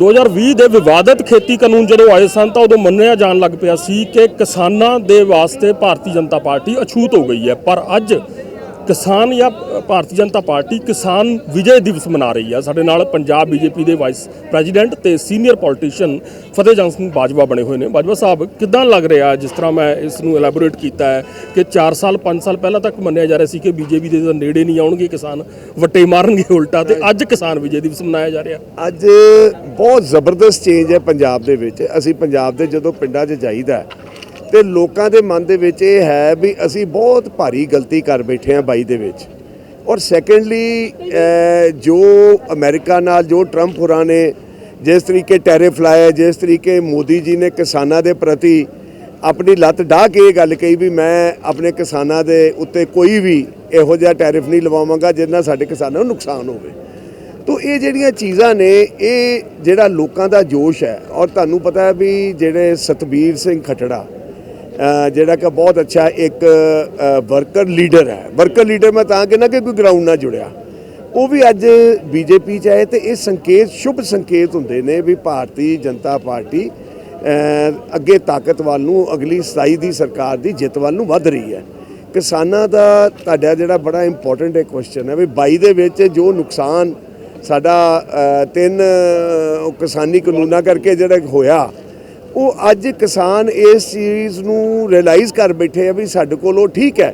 2020 ਦੇ ਵਿਵਾਦਤ ਖੇਤੀ ਕਾਨੂੰਨ ਜਦੋਂ ਆਏ ਸਨ ਤਾਂ ਉਦੋਂ ਮੰਨਿਆ ਜਾਣ ਲੱਗ ਪਿਆ ਸੀ ਕਿ ਕਿਸਾਨਾਂ ਦੇ ਵਾਸਤੇ ਭਾਰਤੀ ਜਨਤਾ ਪਾਰਟੀ ਅਛੂਤ ਹੋ ਗਈ ਹੈ। ਪਰ ਅੱਜ ਕਿਸਾਨ ਜਾਂ ਭਾਰਤੀ ਜਨਤਾ ਪਾਰਟੀ ਕਿਸਾਨ ਵਿਜੇ ਦਿਵਸ ਮਨਾ ਰਹੀ ਹੈ ਸਾਡੇ ਨਾਲ ਪੰਜਾਬ ਬੀਜੇਪੀ ਦੇ ਵਾਈਸ ਪ੍ਰੈਜ਼ੀਡੈਂਟ ਤੇ ਸੀਨੀਅਰ ਪੋਲੀਟੀਸ਼ੀਅਨ ਫਤਿਹ ਜੰਗ ਸਿੰਘ ਬਾਜਵਾ ਬਣੇ ਹੋਏ ਨੇ। ਬਾਜਵਾ ਸਾਹਿਬ ਕਿਦਾਂ ਲੱਗ ਰਿਹਾ ਜਿਸ ਤਰ੍ਹਾਂ ਮੈਂ ਇਸ ਨੂੰ ਐਲੈਬੋਰੇਟ ਕੀਤਾ ਹੈ ਕਿ 4 ਸਾਲ 5 ਸਾਲ ਪਹਿਲਾਂ ਤੱਕ ਮੰਨਿਆ ਜਾ ਰਿਹਾ ਸੀ ਕਿ ਬੀਜੇਪੀ ਦੇ ਤਾਂ ਨੇੜੇ ਨਹੀਂ ਆਉਣਗੇ ਕਿਸਾਨ ਵੱਟੇ ਮਾਰਨਗੇ ਉਲਟਾ ਤੇ ਅੱਜ ਕਿਸਾਨ ਵਿਜੇ ਦਿਵਸ ਮਨਾਇਆ ਜਾ ਰਿਹਾ। ਅੱਜ ਬਹੁਤ ਜ਼ਬਰਦਸਤ ਚੇਂਜ ਹੈ ਪੰਜਾਬ ਦੇ ਵਿੱਚ। ਅਸੀਂ ਪੰਜਾਬ ਦੇ ਜਦੋਂ ਪਿੰਡਾਂ 'ਚ ਜਾਈਦਾ ਤੇ ਲੋਕਾਂ ਦੇ ਮਨ ਦੇ ਵਿੱਚ ਇਹ ਹੈ ਵੀ ਅਸੀਂ ਬਹੁਤ ਭਾਰੀ ਗਲਤੀ ਕਰ ਬੈਠੇ ਹਾਂ ਬਾਈ ਦੇ ਵਿੱਚ। ਔਰ ਸੈਕੰਡਲੀ ਜੋ ਅਮਰੀਕਾ ਨਾਲ, ਜੋ ਟਰੰਪ ਹੋਰਾਂ ਨੇ ਜਿਸ ਤਰੀਕੇ ਟੈਰਿਫ ਲਾਇਆ, ਜਿਸ ਤਰੀਕੇ ਮੋਦੀ ਜੀ ਨੇ ਕਿਸਾਨਾਂ ਦੇ ਪ੍ਰਤੀ ਆਪਣੀ ਲੱਤ ਢਾਹ ਕੇ ਇਹ ਗੱਲ ਕਹੀ ਵੀ ਮੈਂ ਆਪਣੇ ਕਿਸਾਨਾਂ ਦੇ ਉੱਤੇ ਕੋਈ ਵੀ ਇਹੋ ਜਿਹਾ ਟੈਰਿਫ ਨਹੀਂ ਲਵਾਵਾਂਗਾ ਜਿਹਦੇ ਨਾਲ ਸਾਡੇ ਕਿਸਾਨਾਂ ਨੂੰ ਨੁਕਸਾਨ ਹੋਵੇ। ਤੋ ਇਹ ਜਿਹੜੀਆਂ ਚੀਜ਼ਾਂ ਨੇ, ਇਹ ਜਿਹੜਾ ਲੋਕਾਂ ਦਾ ਜੋਸ਼ ਹੈ, ਔਰ ਤੁਹਾਨੂੰ ਪਤਾ ਹੈ ਵੀ ਜਿਹੜੇ ਸਤਬੀਰ ਸਿੰਘ ਖਟੜਾ ਜਿਹੜਾ ਕਿ ਬਹੁਤ ਅੱਛਾ ਇੱਕ ਵਰਕਰ ਲੀਡਰ ਹੈ। ਵਰਕਰ ਲੀਡਰ ਮੈਂ ਤਾਂ ਕਹਿੰਦਾ ਕਿ ਕੋਈ ਗਰਾਊਂਡ ਨਾਲ ਜੁੜਿਆ। ਉਹ ਵੀ ਅੱਜ ਬੀਜੇਪੀ ਚ ਆਏ ਤੇ ਇਹ ਸੰਕੇਤ, ਸ਼ੁਭ ਸੰਕੇਤ ਹੁੰਦੇ ਨੇ ਵੀ ਭਾਰਤੀ ਜਨਤਾ ਪਾਰਟੀ ਅੱਗੇ ਤਾਕਤ ਵੱਲ ਨੂੰ, ਅਗਲੀ 27 ਦੀ ਸਰਕਾਰ ਦੀ ਜਿੱਤ ਵੱਲ ਨੂੰ ਵੱਧ ਰਹੀ ਹੈ। ਕਿਸਾਨਾਂ ਦਾ ਤੁਹਾਡਾ ਜਿਹੜਾ ਬੜਾ ਇੰਪੋਰਟੈਂਟ ਇੱਕ ਕੁਐਸਚਨ ਹੈ ਵੀ 22 ਦੇ ਵਿੱਚ ਜੋ ਨੁਕਸਾਨ ਸਾਡਾ ਤਿੰਨ ਕਿਸਾਨੀ ਕਾਨੂੰਨਾਂ ਕਰਕੇ ਜਿਹੜਾ ਹੋਇਆ ਉਹ ਅੱਜ ਕਿਸਾਨ ਇਸ ਚੀਜ਼ ਨੂੰ ਰਿਅਲਾਈਜ਼ ਕਰ ਬੈਠੇ ਆ ਵੀ ਸਾਡੇ ਕੋਲ ਉਹ ਠੀਕ ਹੈ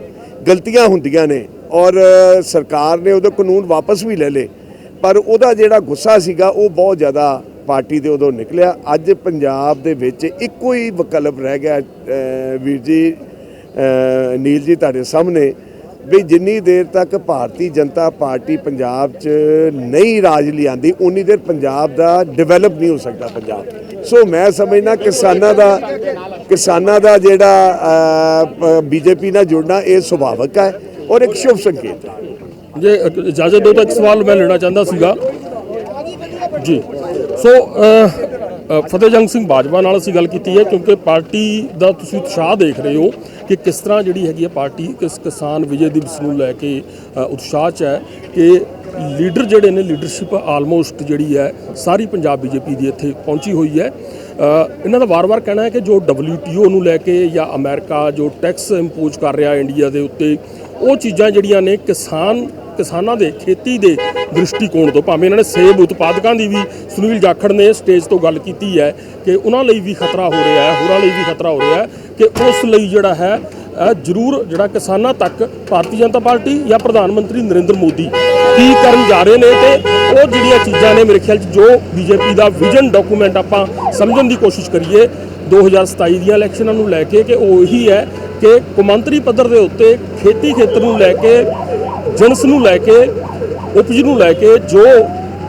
ਗਲਤੀਆਂ ਹੁੰਦੀਆਂ ਨੇ ਔਰ ਸਰਕਾਰ ਨੇ ਉਹਦੇ ਕਾਨੂੰਨ ਵਾਪਸ ਵੀ ਲੈ ਲਏ ਪਰ ਉਹਦਾ ਜਿਹੜਾ ਗੁੱਸਾ ਸੀਗਾ ਉਹ ਬਹੁਤ ਜ਼ਿਆਦਾ ਪਾਰਟੀ ਦੇ ਉਦੋਂ ਨਿਕਲਿਆ। ਅੱਜ ਪੰਜਾਬ ਦੇ ਵਿੱਚ ਇੱਕੋ ਹੀ ਵਿਕਲਪ ਰਹਿ ਗਿਆ ਵੀਰ ਜੀ ਅ, ਨੀਲ ਜੀ ਤੁਹਾਡੇ ਸਾਹਮਣੇ। ਵੀ ਜਿੰਨੀ ਦੇਰ ਤੱਕ ਭਾਰਤੀ ਜਨਤਾ ਪਾਰਟੀ ਪੰਜਾਬ 'ਚ ਨਹੀਂ ਰਾਜ ਲਿਆਂਦੀ, ਉਨੀ ਦੇਰ ਪੰਜਾਬ ਦਾ ਡਿਵੈਲਪ ਨਹੀਂ ਹੋ ਸਕਦਾ ਪੰਜਾਬ। ਸੋ ਮੈਂ ਸਮਝਣਾ ਕਿਸਾਨਾਂ ਦਾ ਕਿਸਾਨਾਂ ਦਾ ਜਿਹੜਾ ਬੀਜੇਪੀ ਨਾਲ ਜੁੜਨਾ ਇਹ ਸੁਭਾਵਿਕ ਹੈ ਔਰ ਇੱਕ ਸ਼ੁਭ ਸੰਕੇਤ ਹੈ। ਜੇ ਇਜਾਜ਼ਤ ਦਿਓ ਤਾਂ ਇੱਕ ਸਵਾਲ ਮੈਂ ਲੈਣਾ ਚਾਹੁੰਦਾ ਸੀਗਾ। ਜੀ। ਸੋ ਫਤਿਹਜੰਗ ਸਿੰਘ ਬਾਜਵਾ ਨਾਲ ਅਸੀਂ ਗੱਲ ਕੀਤੀ ਹੈ, ਕਿਉਂਕਿ ਪਾਰਟੀ ਦਾ ਤੁਸੀਂ ਉਤਸ਼ਾਹ ਦੇਖ ਰਹੇ ਹੋ ਕਿ ਕਿਸ ਤਰ੍ਹਾਂ ਜਿਹੜੀ ਹੈਗੀ ਹੈ ਪਾਰਟੀ ਕਿਸ ਕਿਸਾਨ ਵਿਜੇ ਦਿਵਸ ਨੂੰ ਲੈ ਕੇ ਉਤਸ਼ਾਹ 'ਚ ਹੈ ਕਿ ਲੀਡਰ ਜਿਹੜੇ ਨੇ, ਲੀਡਰਸ਼ਿਪ ਆਲਮੋਸਟ ਜਿਹੜੀ ਹੈ ਸਾਰੀ ਪੰਜਾਬ ਬੀਜੇਪੀ ਦੀ ਇੱਥੇ ਪਹੁੰਚੀ ਹੋਈ ਹੈ। ਇਹਨਾਂ ਦਾ ਵਾਰ-ਵਾਰ ਕਹਿਣਾ ਹੈ ਕਿ ਜੋ WTO ਨੂੰ ਲੈ ਕੇ ਜਾਂ ਅਮਰੀਕਾ ਜੋ ਟੈਕਸ ਇੰਪੋਜ਼ ਕਰ ਰਿਹਾ ਇੰਡੀਆ ਦੇ ਉੱਤੇ, ਉਹ ਚੀਜ਼ਾਂ ਜਿਹੜੀਆਂ ਨੇ ਕਿਸਾਨ ਕਿਸਾਨਾਂ ਦੇ ਖੇਤੀ ਦੇ ਦ੍ਰਿਸ਼ਟੀਕੋਣ ਤੋਂ, ਭਾਵੇਂ ਇਹਨਾਂ ਨੇ ਸੇਬ ਉਤਪਾਦਕਾਂ ਦੀ ਵੀ ਸੁਨੀਲ ਜਾਖੜ ਨੇ ਸਟੇਜ ਤੋਂ ਗੱਲ ਕੀਤੀ ਹੈ ਕਿ ਉਹਨਾਂ ਲਈ ਵੀ ਖਤਰਾ ਹੋ ਰਿਹਾ ਹੈ, ਹੋਰਾਂ ਲਈ ਵੀ ਖਤਰਾ ਹੋ ਰਿਹਾ ਹੈ ਕਿ ਉਸ ਲਈ ਜਿਹੜਾ ਹੈ ਜ਼ਰੂਰ ਜਿਹੜਾ ਕਿਸਾਨਾਂ ਤੱਕ ਭਾਰਤੀ ਜਨਤਾ ਪਾਰਟੀ ਜਾਂ ਪ੍ਰਧਾਨ ਮੰਤਰੀ ਨਰਿੰਦਰ ਮੋਦੀ ਕੀ ਕਰਨ ਜਾ ਰਹੇ ਨੇ ਤੇ ਉਹ ਜਿਹੜੀਆਂ ਚੀਜ਼ਾਂ ਨੇ ਮੇਰੇ ਖਿਆਲ 'ਚ ਜੋ ਬੀਜੇਪੀ ਦਾ ਵਿਜ਼ਨ ਡਾਕੂਮੈਂਟ ਆਪਾਂ ਸਮਝਣ ਦੀ ਕੋਸ਼ਿਸ਼ ਕਰੀਏ 2027 ਦੀਆਂ ਇਲੈਕਸ਼ਨਾਂ ਨੂੰ ਲੈ ਕੇ ਕਿ ਉਹ ਇਹੀ ਹੈ ਕਿ ਕੌਮਾਂਤਰੀ ਪੱਧਰ ਦੇ ਉੱਤੇ ਖੇਤੀ ਖੇਤਰ ਨੂੰ ਲੈ ਕੇ ਜਿਣਸ ਨੂੰ ਲੈ ਕੇ, ਉਪਜ ਨੂੰ ਲੈ ਕੇ ਜੋ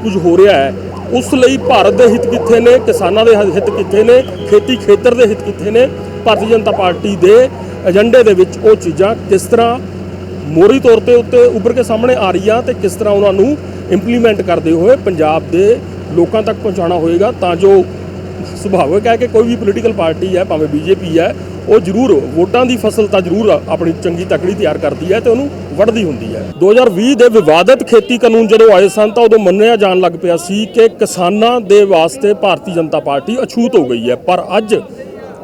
ਕੁਝ ਹੋ ਰਿਹਾ ਹੈ, ਉਸ ਲਈ ਭਾਰਤ ਦੇ ਹਿੱਤ ਕਿੱਥੇ ਨੇ, ਕਿਸਾਨਾਂ ਦੇ ਹਿੱਤ ਕਿੱਥੇ ਨੇ, ਖੇਤੀ ਖੇਤਰ ਦੇ ਹਿੱਤ ਕਿੱਥੇ ਨੇ, ਭਾਰਤੀ ਜਨਤਾ ਪਾਰਟੀ ਦੇ ਏਜੰਡੇ ਦੇ ਵਿੱਚ ਉਹ ਚੀਜ਼ਾਂ ਕਿਸ ਤਰ੍ਹਾਂ ਮੋਰੀ ਤੌਰ ਤੇ ਉੱਤੇ ਉੱਭਰ ਕੇ ਸਾਹਮਣੇ ਆ ਰਹੀਆਂ ਤੇ ਕਿਸ ਤਰ੍ਹਾਂ ਉਹਨਾਂ ਨੂੰ ਇੰਪਲੀਮੈਂਟ ਕਰਦੇ ਹੋਏ ਪੰਜਾਬ ਦੇ ਲੋਕਾਂ ਤੱਕ ਪਹੁੰਚਾਉਣਾ ਹੋਏਗਾ, ਤਾਂ ਜੋ ਸੁਭਾਵਿਕ ਹੈ ਕਿ ਕੋਈ ਵੀ ਪੋਲੀਟੀਕਲ ਪਾਰਟੀ ਹੈ, ਭਾਵੇਂ ਬੀਜੇਪੀ ਹੈ, ਉਹ ਜ਼ਰੂਰ ਵੋਟਾਂ ਦੀ ਫਸਲ ਤਾਂ ਜ਼ਰੂਰ ਆਪਣੀ ਚੰਗੀ ਤਕੜੀ ਤਿਆਰ ਕਰਦੀ ਹੈ ਤੇ ਉਹਨੂੰ ਵੱਢਦੀ ਹੁੰਦੀ ਹੈ। 2020 ਦੇ ਵਿਵਾਦਤ ਖੇਤੀ ਕਾਨੂੰਨ ਜਦੋਂ ਆਏ ਸਨ ਤਾਂ ਉਦੋਂ ਮੰਨਿਆ ਜਾਣ ਲੱਗ ਪਿਆ ਸੀ ਕਿ ਕਿਸਾਨਾਂ ਦੇ ਵਾਸਤੇ ਭਾਰਤੀ ਜਨਤਾ ਪਾਰਟੀ ਅਛੂਤ ਹੋ ਗਈ ਹੈ। ਪਰ ਅੱਜ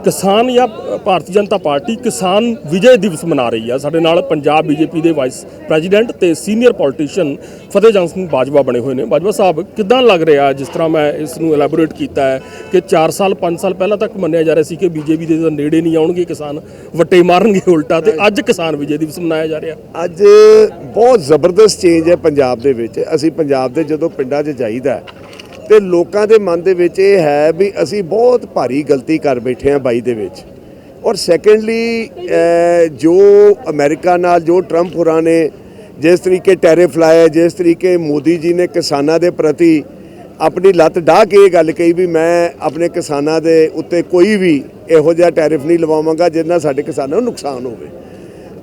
ਕਿਸਾਨ ਜਾਂ ਭਾਰਤੀ ਜਨਤਾ ਪਾਰਟੀ ਕਿਸਾਨ ਵਿਜੇ ਦਿਵਸ ਮਨਾ ਰਹੀ ਆ। ਸਾਡੇ ਨਾਲ ਪੰਜਾਬ ਬੀਜੇਪੀ ਦੇ ਵਾਈਸ ਪ੍ਰੈਜ਼ੀਡੈਂਟ ਤੇ ਸੀਨੀਅਰ ਪੋਲੀਟੀਸ਼ੀਅਨ ਫਤਿਹ ਜੰਗ ਸਿੰਘ ਬਾਜਵਾ ਬਣੇ ਹੋਏ ਨੇ। ਬਾਜਵਾ ਸਾਹਿਬ, ਕਿਦਾਂ ਲੱਗ ਰਿਹਾ ਜਿਸ ਤਰ੍ਹਾਂ ਮੈਂ ਇਸ ਨੂੰ ਐਲੈਬੋਰੇਟ ਕੀਤਾ ਹੈ ਕਿ 4 ਸਾਲ 5 ਸਾਲ ਪਹਿਲਾਂ ਤੱਕ ਮੰਨਿਆ ਜਾ ਰਿਹਾ ਸੀ ਕਿ ਬੀਜੇਪੀ ਦੇ ਨੇੜੇ ਨਹੀਂ ਆਉਣਗੇ ਕਿਸਾਨ, ਵੱਟੇ ਮਾਰਨਗੇ ਉਲਟਾ ਤੇ ਅੱਜ ਕਿਸਾਨ ਵਿਜੇ ਦਿਵਸ ਮਨਾਇਆ ਜਾ ਰਿਹਾ। ਅੱਜ ਬਹੁਤ ਜ਼ਬਰਦਸਤ ਚੇਂਜ ਹੈ ਪੰਜਾਬ ਦੇ ਵਿੱਚ। ਅਸੀਂ ਪੰਜਾਬ ਦੇ ਜਦੋਂ ਪਿੰਡਾਂ 'ਚ ਜਾਈਦਾ ਤੇ ਲੋਕਾਂ ਦੇ ਮਨ ਦੇ ਵਿੱਚ ਇਹ ਹੈ ਵੀ ਅਸੀਂ ਬਹੁਤ ਭਾਰੀ ਗਲਤੀ ਕਰ ਬੈਠੇ ਹਾਂ ਬਾਈ ਦੇ ਵਿੱਚ। ਔਰ ਸੈਕੰਡਲੀ ਜੋ ਅਮਰੀਕਾ ਨਾਲ ਜੋ ਟਰੰਪ ਹੋਰਾਂ ਨੇ ਜਿਸ ਤਰੀਕੇ ਟੈਰਿਫ ਲਾਇਆ ਜਿਸ ਤਰੀਕੇ ਮੋਦੀ ਜੀ ਨੇ ਕਿਸਾਨਾਂ ਦੇ ਪ੍ਰਤੀ ਆਪਣੀ ਲੱਤ ਡਾਹ ਕੇ ਇਹ ਗੱਲ ਕਹੀ ਵੀ ਮੈਂ ਆਪਣੇ ਕਿਸਾਨਾਂ ਦੇ ਉੱਤੇ ਕੋਈ ਵੀ ਇਹੋ ਜਿਹਾ ਟੈਰਿਫ ਨਹੀਂ ਲਵਾਵਾਂਗਾ ਜਿਹਦੇ ਨਾਲ ਸਾਡੇ ਕਿਸਾਨਾਂ ਨੂੰ ਨੁਕਸਾਨ ਹੋਵੇ।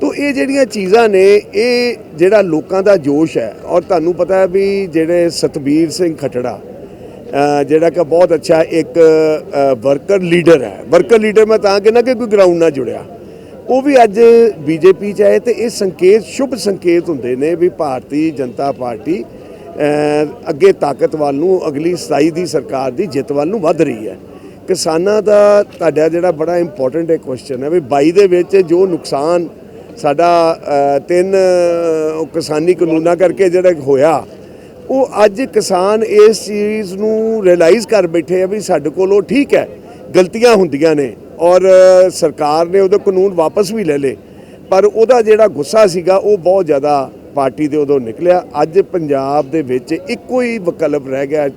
ਤੋ ਇਹ ਜਿਹੜੀਆਂ ਚੀਜ਼ਾਂ ਨੇ, ਇਹ ਜਿਹੜਾ ਲੋਕਾਂ ਦਾ ਜੋਸ਼ ਹੈ, ਔਰ ਤੁਹਾਨੂੰ ਪਤਾ ਹੈ ਵੀ ਜਿਹੜੇ ਸਤਬੀਰ ਸਿੰਘ ਖਟੜਾ ਜਿਹੜਾ ਕਿ ਬਹੁਤ ਅੱਛਾ ਇੱਕ ਵਰਕਰ ਲੀਡਰ ਹੈ। ਵਰਕਰ ਲੀਡਰ ਮੈਂ ਤਾਂ ਕਹਿੰਦਾ ਕਿ ਕੋਈ ਗਰਾਊਂਡ ਨਾਲ ਜੁੜਿਆ। ਉਹ ਵੀ ਅੱਜ ਬੀਜੇਪੀ ਚ ਆਏ ਤੇ ਇਹ ਸੰਕੇਤ, ਸ਼ੁਭ ਸੰਕੇਤ ਹੁੰਦੇ ਨੇ ਵੀ ਭਾਰਤੀ ਜਨਤਾ ਪਾਰਟੀ ਅੱਗੇ ਤਾਕਤ ਵੱਲ ਨੂੰ, ਅਗਲੀ 27 ਦੀ ਸਰਕਾਰ ਦੀ ਜਿੱਤ ਵੱਲ ਨੂੰ ਵੱਧ ਰਹੀ ਹੈ। ਕਿਸਾਨਾਂ ਦਾ ਤੁਹਾਡਾ ਜਿਹੜਾ ਬੜਾ ਇੰਪੋਰਟੈਂਟ ਇੱਕ ਕੁਐਸਚਨ ਹੈ ਵੀ 22 ਦੇ ਵਿੱਚ ਜੋ ਨੁਕਸਾਨ ਸਾਡਾ ਤਿੰਨ ਕਿਸਾਨੀ ਕਾਨੂੰਨਾਂ ਕਰਕੇ ਜਿਹੜਾ ਹੋਇਆ ਉਹ ਅੱਜ ਕਿਸਾਨ ਇਸ ਚੀਜ਼ ਨੂੰ ਰਿਅਲਾਈਜ਼ ਕਰ ਬੈਠੇ ਆ ਵੀ ਸਾਡੇ ਕੋਲ ਉਹ ਠੀਕ ਹੈ ਗਲਤੀਆਂ ਹੁੰਦੀਆਂ ਨੇ ਔਰ ਸਰਕਾਰ ਨੇ ਉਹਦਾ ਕਾਨੂੰਨ ਵਾਪਸ ਵੀ ਲੈ ਲਏ ਪਰ ਉਹਦਾ ਜਿਹੜਾ ਗੁੱਸਾ ਸੀਗਾ ਉਹ ਬਹੁਤ ਜ਼ਿਆਦਾ ਪਾਰਟੀ ਦੇ ਉਦੋਂ ਨਿਕਲਿਆ। ਅੱਜ ਪੰਜਾਬ ਦੇ ਵਿੱਚ ਇੱਕੋ ਹੀ ਵਿਕਲਪ ਰਹਿ ਗਿਆ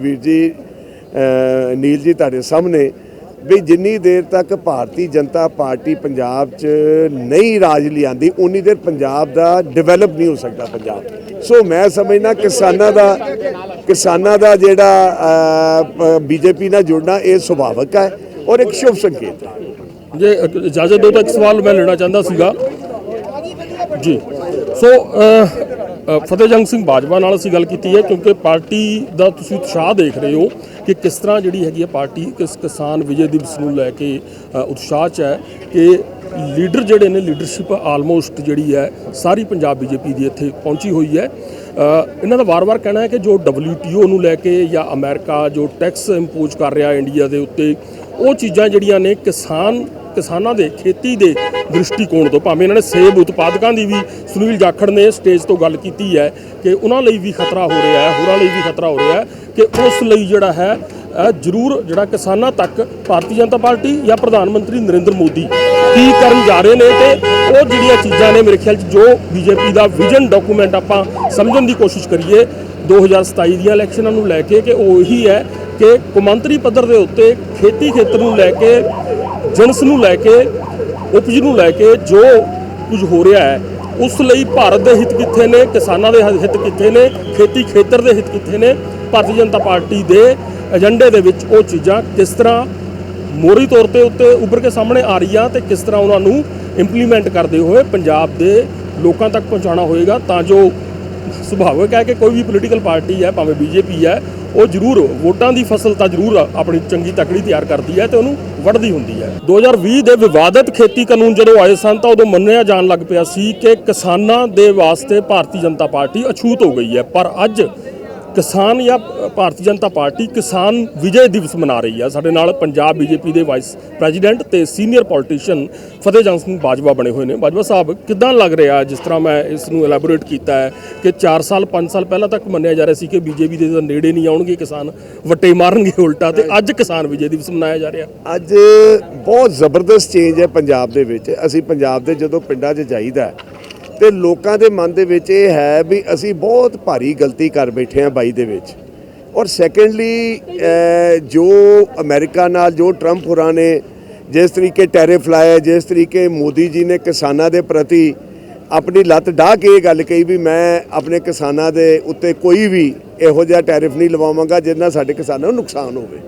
ਵੀਰ ਜੀ ਅ, ਨੀਲ ਜੀ ਤੁਹਾਡੇ ਸਾਹਮਣੇ। ਵੀ ਜਿੰਨੀ ਦੇਰ ਤੱਕ ਭਾਰਤੀ ਜਨਤਾ ਪਾਰਟੀ ਪੰਜਾਬ 'ਚ ਨਹੀਂ ਰਾਜ ਲਿਆਂਦੀ, ਉਨੀ ਦੇਰ ਪੰਜਾਬ ਦਾ ਡਿਵੈਲਪ ਨਹੀਂ ਹੋ ਸਕਦਾ ਪੰਜਾਬ। ਸੋ ਮੈਂ ਸਮਝਦਾ ਕਿਸਾਨਾਂ ਦਾ ਕਿਸਾਨਾਂ ਦਾ ਜਿਹੜਾ ਬੀਜੇਪੀ ਨਾਲ ਜੁੜਨਾ ਇਹ ਸੁਭਾਵਿਕ ਹੈ ਔਰ ਇੱਕ ਸ਼ੁਭ ਸੰਕੇਤ ਹੈ। ਜੇ ਇਜਾਜ਼ਤ ਦਿਓ ਤਾਂ ਇੱਕ ਸਵਾਲ ਮੈਂ ਲੈਣਾ ਚਾਹੁੰਦਾ ਸੀਗਾ। ਜੀ। ਸੋ ਫਤਿਹਜੰਗ ਸਿੰਘ ਬਾਜਵਾ ਨਾਲ ਅਸੀਂ ਗੱਲ ਕੀਤੀ ਹੈ ਕਿਉਂਕਿ ਪਾਰਟੀ ਦਾ ਤੁਸੀਂ ਉਤਸ਼ਾਹ ਦੇਖ ਰਹੇ ਹੋ ਕਿ ਕਿਸ ਤਰ੍ਹਾਂ ਜਿਹੜੀ ਹੈਗੀ ਹੈ ਪਾਰਟੀ ਕਿਸ ਕਿਸਾਨ ਵਿਜੇ ਦਿਵਸ ਨੂੰ ਲੈ ਕੇ ਉਤਸ਼ਾਹ 'ਚ ਹੈ ਕਿ ਲੀਡਰ ਜਿਹੜੇ ਨੇ, ਲੀਡਰਸ਼ਿਪ ਆਲਮੋਸਟ ਜਿਹੜੀ ਹੈ ਸਾਰੀ ਪੰਜਾਬ ਬੀਜੇਪੀ ਦੀ ਇੱਥੇ ਪਹੁੰਚੀ ਹੋਈ ਹੈ। ਇਹਨਾਂ ਦਾ ਵਾਰ-ਵਾਰ ਕਹਿਣਾ ਹੈ ਕਿ ਜੋ WTO ਨੂੰ ਲੈ ਕੇ ਜਾਂ ਅਮਰੀਕਾ ਜੋ ਟੈਕਸ ਇੰਪੋਜ਼ ਕਰ ਰਿਹਾ ਇੰਡੀਆ ਦੇ ਉੱਤੇ, ਉਹ ਚੀਜ਼ਾਂ ਜਿਹੜੀਆਂ ਨੇ ਕਿਸਾਨ, ਕਿਸਾਨਾਂ ਦੇ, ਖੇਤੀ ਦੇ ਦ੍ਰਿਸ਼ਟੀਕੋਣ ਤੋਂ, ਭਾਵੇਂ ਇਹਨਾਂ ਨੇ ਸੇਬ ਉਤਪਾਦਕਾਂ ਦੀ ਵੀ ਸੁਨੀਲ ਜਾਖੜ ਨੇ ਸਟੇਜ ਤੋਂ ਗੱਲ ਕੀਤੀ ਹੈ ਕਿ ਉਹਨਾਂ ਲਈ ਵੀ ਖਤਰਾ ਹੋ ਰਿਹਾ ਹੈ, ਹੋਰਾਂ ਲਈ ਵੀ ਖਤਰਾ ਹੋ ਰਿਹਾ ਹੈ ਕਿ ਉਸ ਲਈ ਜਿਹੜਾ ਹੈ ਜ਼ਰੂਰ ਜਿਹੜਾ ਕਿਸਾਨਾਂ ਤੱਕ ਭਾਰਤੀ ਜਨਤਾ ਪਾਰਟੀ ਜਾਂ ਪ੍ਰਧਾਨ ਮੰਤਰੀ ਨਰਿੰਦਰ ਮੋਦੀ ਕੀ ਕਰਨ ਜਾ ਰਹੇ ਨੇ ਤੇ ਉਹ ਜਿਹੜੀਆਂ ਚੀਜ਼ਾਂ ਨੇ ਮੇਰੇ ਖਿਆਲ 'ਚ ਜੋ ਬੀਜੇਪੀ ਦਾ ਵਿਜ਼ਨ ਡਾਕੂਮੈਂਟ ਆਪਾਂ ਸਮਝਣ ਦੀ ਕੋਸ਼ਿਸ਼ ਕਰੀਏ 2027 ਦੀਆਂ ਇਲੈਕਸ਼ਨਾਂ ਨੂੰ ਲੈ ਕੇ ਕਿ ਉਹ ਇਹੀ ਹੈ ਕਿ ਕੌਮਾਂਤਰੀ ਪੱਧਰ ਦੇ ਉੱਤੇ ਖੇਤੀ ਖੇਤਰ ਨੂੰ ਲੈ ਕੇ ਜਿਣਸ ਨੂੰ ਲੈ ਕੇ ਉਪਜ ਨੂੰ ਲੈ ਕੇ ਜੋ ਕੁਝ ਹੋ ਰਿਹਾ ਹੈ, ਉਸ ਲਈ ਭਾਰਤ ਦੇ ਹਿੱਤ ਕਿੱਥੇ ਨੇ, ਕਿਸਾਨਾਂ ਦੇ ਹਿੱਤ ਕਿੱਥੇ ਨੇ, ਖੇਤੀ ਖੇਤਰ ਦੇ ਹਿੱਤ ਕਿੱਥੇ ਨੇ, ਭਾਰਤੀ ਜਨਤਾ ਪਾਰਟੀ ਦੇ ਏਜੰਡੇ ਦੇ ਵਿੱਚ ਉਹ ਚੀਜ਼ਾਂ ਕਿਸ ਤਰ੍ਹਾਂ ਮੋਰੀ ਤੌਰ ਤੇ ਉੱਤੇ ਉੱਭਰ ਕੇ ਸਾਹਮਣੇ ਆ ਰਹੀਆਂ ਤੇ ਕਿਸ ਤਰ੍ਹਾਂ ਉਹਨਾਂ ਨੂੰ ਇੰਪਲੀਮੈਂਟ ਕਰਦੇ ਹੋਏ ਪੰਜਾਬ ਦੇ ਲੋਕਾਂ ਤੱਕ ਪਹੁੰਚਾਉਣਾ ਹੋਏਗਾ, ਤਾਂ ਜੋ ਸੁਭਾਵਿਕ ਹੈ ਕਿ ਕੋਈ ਵੀ ਪੋਲੀਟੀਕਲ ਪਾਰਟੀ ਹੈ, ਭਾਵੇਂ ਬੀਜੇਪੀ ਹੈ, ਉਹ ਜ਼ਰੂਰ ਵੋਟਾਂ ਦੀ ਫਸਲ ਤਾਂ ਜ਼ਰੂਰ ਆਪਣੀ ਚੰਗੀ ਤਕੜੀ ਤਿਆਰ ਕਰਦੀ ਹੈ ਤੇ ਉਹਨੂੰ ਵੱਢਦੀ ਹੁੰਦੀ ਹੈ। 2020 ਦੇ ਵਿਵਾਦਤ ਖੇਤੀ ਕਾਨੂੰਨ ਜਦੋਂ ਆਏ ਸਨ ਤਾਂ ਉਦੋਂ ਮੰਨਿਆ ਜਾਣ ਲੱਗ ਪਿਆ ਸੀ ਕਿ ਕਿਸਾਨਾਂ ਦੇ ਵਾਸਤੇ ਭਾਰਤੀ ਜਨਤਾ ਪਾਰਟੀ ਅਛੂਤ ਹੋ ਗਈ ਹੈ। ਪਰ ਅੱਜ ਕਿਸਾਨ ਜਾਂ ਭਾਰਤੀ ਜਨਤਾ ਪਾਰਟੀ ਕਿਸਾਨ ਵਿਜੇ ਦਿਵਸ ਮਨਾ ਰਹੀ ਆ। ਸਾਡੇ ਨਾਲ ਪੰਜਾਬ ਬੀਜੇਪੀ ਦੇ ਵਾਈਸ ਪ੍ਰੈਜ਼ੀਡੈਂਟ ਤੇ ਸੀਨੀਅਰ ਪੋਲੀਟੀਸ਼ੀਅਨ ਫਤਿਹ ਜੰਗ ਸਿੰਘ ਬਾਜਵਾ ਬਣੇ ਹੋਏ ਨੇ। ਬਾਜਵਾ ਸਾਹਿਬ, ਕਿਦਾਂ ਲੱਗ ਰਿਹਾ ਜਿਸ ਤਰ੍ਹਾਂ ਮੈਂ ਇਸ ਨੂੰ ਐਲੈਬੋਰੇਟ ਕੀਤਾ ਹੈ ਕਿ 4 ਸਾਲ 5 ਸਾਲ ਪਹਿਲਾਂ ਤੱਕ ਮੰਨਿਆ ਜਾ ਰਿਹਾ ਸੀ ਕਿ ਬੀਜੇਪੀ ਦੇ ਨੇੜੇ ਨਹੀਂ ਆਉਣਗੇ ਕਿਸਾਨ, ਵੱਟੇ ਮਾਰਨਗੇ ਉਲਟਾ ਤੇ ਅੱਜ ਕਿਸਾਨ ਵਿਜੇ ਦਿਵਸ ਮਨਾਇਆ ਜਾ ਰਿਹਾ। ਅੱਜ ਬਹੁਤ ਜ਼ਬਰਦਸਤ ਚੇਂਜ ਹੈ ਪੰਜਾਬ ਦੇ ਵਿੱਚ। ਅਸੀਂ ਪੰਜਾਬ ਦੇ ਜਦੋਂ ਪਿੰਡਾਂ 'ਚ ਜਾਈਦਾ ਤੇ ਲੋਕਾਂ ਦੇ ਮਨ ਦੇ ਵਿੱਚ ਇਹ ਹੈ ਵੀ ਅਸੀਂ ਬਹੁਤ ਭਾਰੀ ਗਲਤੀ ਕਰ ਬੈਠੇ ਹਾਂ 22 ਦੇ ਵਿੱਚ। ਔਰ ਸੈਕੰਡਲੀ ਜੋ ਅਮਰੀਕਾ ਨਾਲ, ਜੋ ਟਰੰਪ ਹੋਰਾਂ ਨੇ ਜਿਸ ਤਰੀਕੇ ਟੈਰਿਫ ਲਾਇਆ, ਜਿਸ ਤਰੀਕੇ ਮੋਦੀ ਜੀ ਨੇ ਕਿਸਾਨਾਂ ਦੇ ਪ੍ਰਤੀ ਆਪਣੀ ਲੱਤ ਢਾਹ ਕੇ ਇਹ ਗੱਲ ਕਹੀ ਵੀ ਮੈਂ ਆਪਣੇ ਕਿਸਾਨਾਂ ਦੇ ਉੱਤੇ ਕੋਈ ਵੀ ਇਹੋ ਜਿਹਾ ਟੈਰਿਫ ਨਹੀਂ ਲਵਾਵਾਂਗਾ ਜਿਹਦੇ ਨਾਲ ਸਾਡੇ ਕਿਸਾਨਾਂ ਨੂੰ ਨੁਕਸਾਨ ਹੋਵੇ।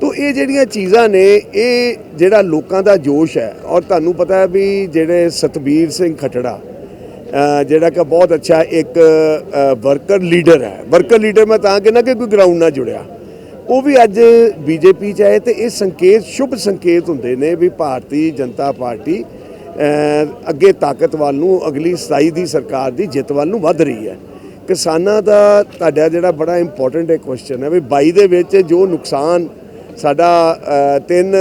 ਤੋ ਇਹ ਜਿਹੜੀਆਂ ਚੀਜ਼ਾਂ ਨੇ, ਇਹ ਜਿਹੜਾ ਲੋਕਾਂ ਦਾ ਜੋਸ਼ ਹੈ, ਔਰ ਤੁਹਾਨੂੰ ਪਤਾ ਹੈ ਵੀ ਜਿਹੜੇ ਸਤਬੀਰ ਸਿੰਘ ਖਟੜਾ ਜਿਹੜਾ ਕਿ ਬਹੁਤ ਅੱਛਾ ਇੱਕ ਵਰਕਰ ਲੀਡਰ ਹੈ। ਵਰਕਰ ਲੀਡਰ ਮੈਂ ਤਾਂ ਕਹਿੰਦਾ ਕਿ ਕੋਈ ਗਰਾਊਂਡ ਨਾਲ ਜੁੜਿਆ। ਉਹ ਵੀ ਅੱਜ ਬੀਜੇਪੀ ਚ ਆਏ ਤੇ ਇਹ ਸੰਕੇਤ, ਸ਼ੁਭ ਸੰਕੇਤ ਹੁੰਦੇ ਨੇ ਵੀ ਭਾਰਤੀ ਜਨਤਾ ਪਾਰਟੀ ਅੱਗੇ ਤਾਕਤ ਵੱਲ ਨੂੰ, ਅਗਲੀ 27 ਦੀ ਸਰਕਾਰ ਦੀ ਜਿੱਤ ਵੱਲ ਨੂੰ ਵੱਧ ਰਹੀ ਹੈ। ਕਿਸਾਨਾਂ ਦਾ ਤੁਹਾਡਾ ਜਿਹੜਾ ਬੜਾ ਇੰਪੋਰਟੈਂਟ ਇੱਕ ਕੁਐਸਚਨ ਹੈ ਵੀ 22 ਦੇ ਵਿੱਚ ਜੋ ਨੁਕਸਾਨ ਸਾਡਾ ਤਿੰਨ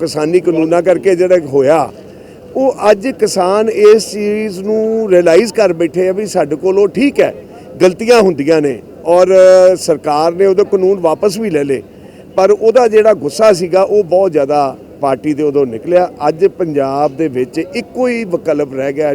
ਕਿਸਾਨੀ ਕਾਨੂੰਨਾਂ ਕਰਕੇ ਜਿਹੜਾ ਹੋਇਆ ਉਹ ਅੱਜ ਕਿਸਾਨ ਇਸ ਚੀਜ਼ ਨੂੰ ਰਿਅਲਾਈਜ਼ ਕਰ ਬੈਠੇ ਆ ਵੀ ਸਾਡੇ ਕੋਲ ਉਹ ਠੀਕ ਹੈ ਗਲਤੀਆਂ ਹੁੰਦੀਆਂ ਨੇ ਔਰ ਸਰਕਾਰ ਨੇ ਉਹਦਾ ਕਾਨੂੰਨ ਵਾਪਸ ਵੀ ਲੈ ਲਏ ਪਰ ਉਹਦਾ ਜਿਹੜਾ ਗੁੱਸਾ ਸੀਗਾ ਉਹ ਬਹੁਤ ਜ਼ਿਆਦਾ ਪਾਰਟੀ ਦੇ ਉਦੋਂ ਨਿਕਲਿਆ। ਅੱਜ ਪੰਜਾਬ ਦੇ ਵਿੱਚ ਇੱਕੋ ਹੀ ਵਿਕਲਪ ਰਹਿ ਗਿਆ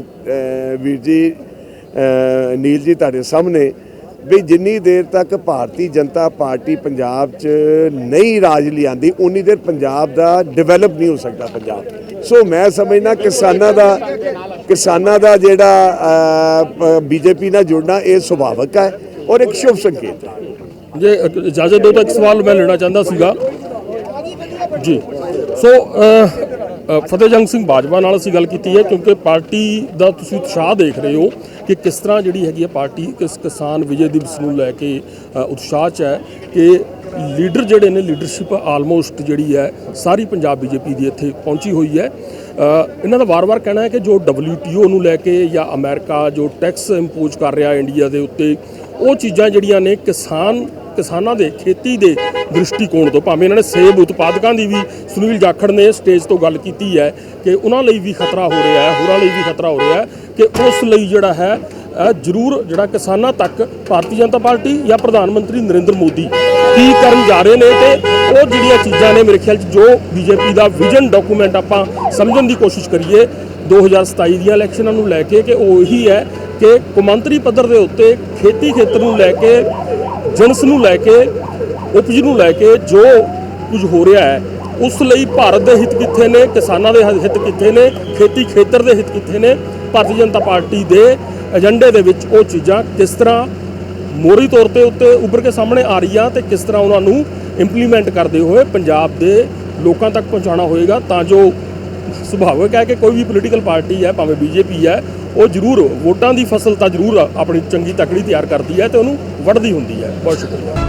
ਵੀਰ ਜੀ ਅ, ਨੀਲ ਜੀ ਤੁਹਾਡੇ ਸਾਹਮਣੇ। ਵੀ ਜਿੰਨੀ ਦੇਰ ਤੱਕ ਭਾਰਤੀ ਜਨਤਾ ਪਾਰਟੀ ਪੰਜਾਬ 'ਚ ਨਹੀਂ ਰਾਜ ਲਿਆਂਦੀ, ਉਨੀ ਦੇਰ ਪੰਜਾਬ ਦਾ ਡਿਵੈਲਪ ਨਹੀਂ ਹੋ ਸਕਦਾ ਪੰਜਾਬ। ਸੋ ਮੈਂ ਸਮਝਣਾ ਕਿਸਾਨਾਂ ਦਾ ਕਿਸਾਨਾਂ ਦਾ ਜਿਹੜਾ ਬੀਜੇਪੀ ਨਾਲ ਜੁੜਨਾ ਇਹ ਸੁਭਾਵਿਕ ਹੈ ਔਰ ਇੱਕ ਸ਼ੁਭ ਸੰਕੇਤ ਹੈ। ਜੇ ਇਜਾਜ਼ਤ ਦਿਓ ਤਾਂ ਇੱਕ ਸਵਾਲ ਮੈਂ ਲੈਣਾ ਚਾਹੁੰਦਾ ਸੀਗਾ। ਜੀ। ਸੋ ਫਤਿਹਜੰਗ ਸਿੰਘ ਬਾਜਵਾ ਨਾਲ ਅਸੀਂ ਗੱਲ ਕੀਤੀ ਹੈ ਕਿਉਂਕਿ ਪਾਰਟੀ ਦਾ ਤੁਸੀਂ ਉਤਸ਼ਾਹ ਦੇਖ ਰਹੇ ਹੋ। ਕਿ ਕਿਸ ਤਰ੍ਹਾਂ ਜਿਹੜੀ ਹੈਗੀ ਹੈ ਪਾਰਟੀ, ਕਿਸ ਕਿਸਾਨ ਵਿਜੇ ਦਿਵਸ ਨੂੰ ਲੈ ਕੇ ਉਤਸ਼ਾਹ 'ਚ ਹੈ ਕਿ ਲੀਡਰ ਜਿਹੜੇ ਨੇ, ਲੀਡਰਸ਼ਿਪ ਆਲਮੋਸਟ ਜਿਹੜੀ ਹੈ, ਸਾਰੀ ਪੰਜਾਬ ਬੀਜੇਪੀ ਦੀ ਇੱਥੇ ਪਹੁੰਚੀ ਹੋਈ ਹੈ। ਇਹਨਾਂ ਦਾ ਵਾਰ-ਵਾਰ ਕਹਿਣਾ ਹੈ ਕਿ ਜੋ WTO ਨੂੰ ਲੈ ਕੇ ਜਾਂ ਅਮਰੀਕਾ, ਜੋ ਟੈਕਸ ਇੰਪੋਜ਼ ਕਰ ਰਿਹਾ ਇੰਡੀਆ ਦੇ ਉੱਤੇ, ਉਹ ਚੀਜ਼ਾਂ ਜਿਹੜੀਆਂ ਨੇ ਕਿਸਾਨ, ਕਿਸਾਨਾਂ ਦੇ, ਖੇਤੀ ਦੇ ਦ੍ਰਿਸ਼ਟੀਕੋਣ ਤੋਂ, ਭਾਵੇਂ ਇਹਨਾਂ ਨੇ ਸੇਬ ਉਤਪਾਦਕਾਂ ਦੀ ਵੀ ਸੁਨੀਲ ਜਾਖੜ ਨੇ ਸਟੇਜ ਤੋਂ ਗੱਲ ਕੀਤੀ ਹੈ ਕਿ ਉਹਨਾਂ ਲਈ ਵੀ ਖਤਰਾ ਹੋ ਰਿਹਾ ਹੈ, ਹੋਰਾਂ ਲਈ ਵੀ ਖਤਰਾ ਹੋ ਰਿਹਾ ਹੈ ਕਿ ਉਸ ਲਈ ਜਿਹੜਾ ਹੈ ਜ਼ਰੂਰ ਜਿਹੜਾ ਕਿਸਾਨਾਂ ਤੱਕ ਭਾਰਤੀ ਜਨਤਾ ਪਾਰਟੀ ਜਾਂ ਪ੍ਰਧਾਨ ਮੰਤਰੀ ਨਰਿੰਦਰ ਮੋਦੀ ਕੀ ਕਰਨ ਜਾ ਰਹੇ ਨੇ ਤੇ ਉਹ ਜਿਹੜੀਆਂ ਚੀਜ਼ਾਂ ਨੇ ਮੇਰੇ ਖਿਆਲ 'ਚ ਜੋ ਬੀਜੇਪੀ ਦਾ ਵਿਜ਼ਨ ਡਾਕੂਮੈਂਟ ਆਪਾਂ ਸਮਝਣ ਦੀ ਕੋਸ਼ਿਸ਼ ਕਰੀਏ 2027 ਦੀਆਂ ਇਲੈਕਸ਼ਨਾਂ ਨੂੰ ਲੈ ਕੇ ਕਿ ਉਹ ਇਹੀ ਹੈ ਕਿ ਕੌਮਾਂਤਰੀ ਪੱਧਰ ਦੇ ਉੱਤੇ ਖੇਤੀ ਖੇਤਰ ਨੂੰ ਲੈ ਕੇ ਜਿਣਸ ਨੂੰ ਲੈ ਕੇ ਉਪਜ ਨੂੰ ਲੈ ਕੇ ਜੋ ਕੁਝ ਹੋ ਰਿਹਾ ਹੈ, ਉਸ ਲਈ ਭਾਰਤ ਦੇ ਹਿੱਤ ਕਿੱਥੇ ਨੇ, ਕਿਸਾਨਾਂ ਦੇ ਹਿੱਤ ਕਿੱਥੇ ਨੇ, ਖੇਤੀ ਖੇਤਰ ਦੇ ਹਿੱਤ ਕਿੱਥੇ ਨੇ, ਭਾਰਤੀ ਜਨਤਾ ਪਾਰਟੀ ਦੇ ਏਜੰਡੇ ਦੇ ਵਿੱਚ ਉਹ ਚੀਜ਼ਾਂ ਕਿਸ ਤਰ੍ਹਾਂ ਮੋਰੀ ਤੌਰ ਤੇ ਉੱਤੇ ਉੱਭਰ ਕੇ ਸਾਹਮਣੇ ਆ ਰਹੀਆਂ ਤੇ ਕਿਸ ਤਰ੍ਹਾਂ ਉਹਨਾਂ ਨੂੰ ਇੰਪਲੀਮੈਂਟ ਕਰਦੇ ਹੋਏ ਪੰਜਾਬ ਦੇ ਲੋਕਾਂ ਤੱਕ ਪਹੁੰਚਾਉਣਾ ਹੋਏਗਾ, ਤਾਂ ਜੋ ਸੁਭਾਵਿਕ ਹੈ ਕਿ ਕੋਈ ਵੀ ਪੋਲੀਟੀਕਲ ਪਾਰਟੀ ਹੈ, ਭਾਵੇਂ ਬੀਜੇਪੀ ਹੈ, ਉਹ ਜ਼ਰੂਰ ਵੋਟਾਂ ਦੀ ਫਸਲ ਤਾਂ ਜ਼ਰੂਰ ਆਪਣੀ ਚੰਗੀ ਤਕੜੀ ਤਿਆਰ ਕਰਦੀ ਹੈ ਤੇ ਉਹਨੂੰ ਵੱਢਦੀ ਹੁੰਦੀ ਹੈ। ਬਹੁਤ ਸ਼ੁਕਰੀਆ।